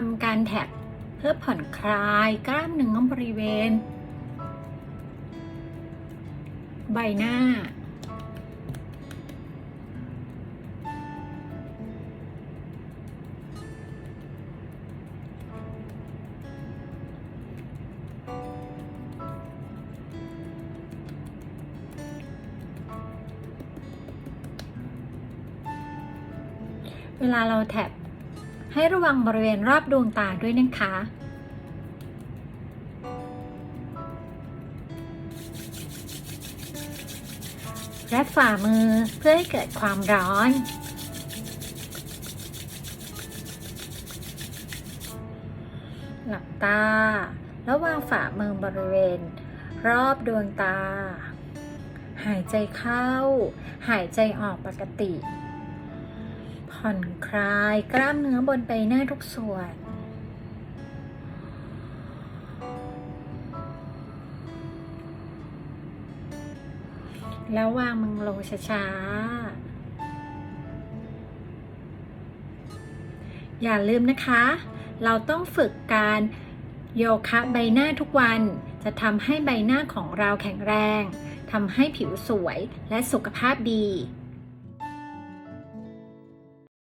ทำการแท็บเพื่อผ่อนคลายกล้ามเนื้อบริเวณ ใบหน้า เวลาเราแท็บ ให้ระวังบริเวณรอบดวงตาด้วยนะคะ และฝ่ามือเพื่อให้เกิดความร้อน หลับตา แล้ววางฝ่ามือบริเวณ รอบดวงตา หายใจเข้า หายใจออกปกติ ผ่อนคลายกล้ามเนื้อบนใบหน้าทุกส่วน แล้ววางมือลงช้าๆ อย่าลืมนะคะ เราต้องฝึกการโยคะใบหน้าทุกวันจะทำให้ใบหน้าของเราแข็งแรงทำให้ผิวสวยและสุขภาพดี